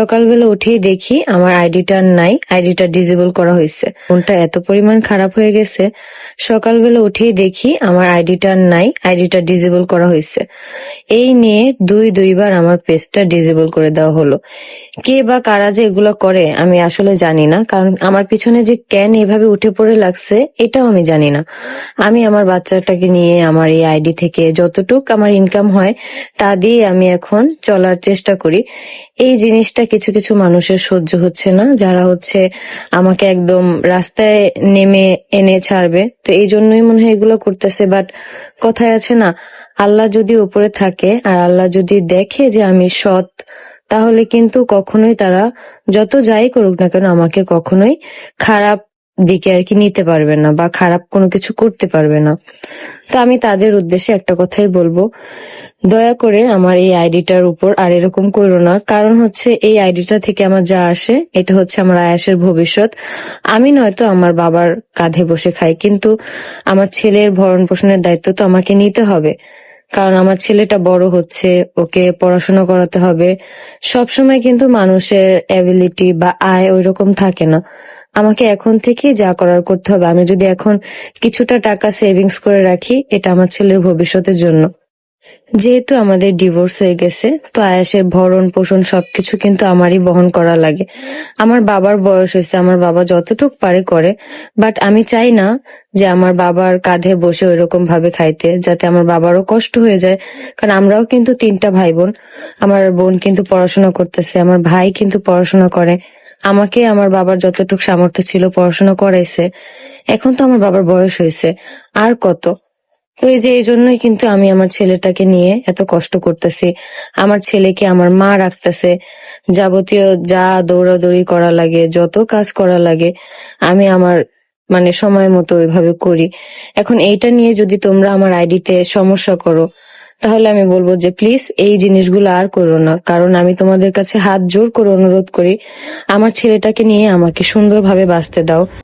সকালবেলা উঠেই দেখি আমার আইডিটা নাই, আইডিটা ডিজেবল করা হয়েছে। ফোনটা এত পরিমাণ খারাপ হয়ে গেছে, সকালবেলা উঠেই দেখি আমার আইডিটা নাই, আইডিটা ডিজেবল করা হয়েছে। এই নিয়ে দুই, দুইবার আমার পেজটা ডিজেবল করে দেওয়া হলো। কে বা কারা যে এগুলো করে, আমি আসলে জানি না, কারণ আমার পিছনে যে কেন এভাবে উঠে পড়ে লাগছে, এটাও আমি জানি না। আমি আমার বাচ্চাটাকে নিয়ে, আমার এই আইডি থেকে যতটুক আমার ইনকাম হয়, তা দিয়ে আমি এখন চলার চেষ্টা করি। এই জিনিসটা কিছু কিছু মানুষের সহ্য হচ্ছে না, যারা হচ্ছে আমাকে একদম রাস্তায় নেমে এনে ছাড়বে। তো এই জন্যই মনে হয় এগুলো করতেছে বাট কথায় আছে না, আল্লাহ যদি ওপরে থাকে আর আল্লাহ যদি দেখে যে আমি সৎ, তাহলে কিন্তু কখনোই তারা যত যাই করুক না কেন আমাকে কখনোই খারাপ দিকে আর কি নিতে পারবে না বা খারাপ কোনো কিছু করতে পারবে না। তো আমি তাদের উদ্দেশ্যে একটা কথাই বলব। দয়া করে আমার এই আইডিটার উপর আর এরকম করো না। কারণ হচ্ছে এই আইডিটা থেকে আমার যা আসে, এটা হচ্ছে আমার আয়াসের ভবিষ্যৎ। আমি নয়তো আমার বাবার কাঁধে বসে খাই, কিন্তু আমার ছেলের ভরণ পোষণের দায়িত্ব তো আমাকে নিতে হবে। কারণ আমার ছেলেটা বড় হচ্ছে, ওকে পড়াশোনা করাতে হবে। সবসময় কিন্তু মানুষের অ্যাবিলিটি বা আয় ওই রকম থাকে না। আমাকে এখন থেকে যা করার করতে হবে। আমি যদি এখন কিছুটা টাকা সেভিংস করে রাখি, এটা আমার ছেলের ভবিষ্যতের জন্য। যেহেতু আমাদের ডিভোর্স হয়ে গেছে, তো আয়াসের ভরণ পোষণ সবকিছু কিন্তু আমারই বহন করা লাগে। আমার বাবার বয়স হয়েছে, আমার বাবা যতটুক পারে করে বাট আমি চাই না যে আমার বাবার কাঁধে বসে ওইরকম ভাবে খাইতে, যাতে আমার বাবারও কষ্ট হয়ে যায়। কারণ আমরাও কিন্তু তিনটা ভাই বোন, আমার বোন কিন্তু পড়াশোনা করতেছে, আমার ভাই কিন্তু পড়াশোনা করে। আমাকে আমার বাবার যতটুক সামর্থ্য ছিল পড়াশোনা করাইছে, এখন তো আমার বাবার বয়স হয়েছে, আর কত? তো এই যে, এই জন্যই কিন্তু আমি আমার ছেলেটাকে নিয়ে এত কষ্ট করতেছি। আমার ছেলেকে আমার মা রাখতেছে। যাবতীয় যা দৌড়াদৌড়ি করা লাগে, যত কাজ করা লাগে, আমি আমার মানে সময় মতো ওইভাবে করি। এখন এইটা নিয়ে যদি তোমরা আমার আইডিতে সমস্যা করো তাহলে আমি বলব যে প্লিজ এই জিনিসগুলো আর করো না। কারণ আমি তোমাদের কাছে হাত জোর করে অনুরোধ করি, আমার ছেলেটাকে নিয়ে আমাকে সুন্দরভাবে বাঁচতে দাও।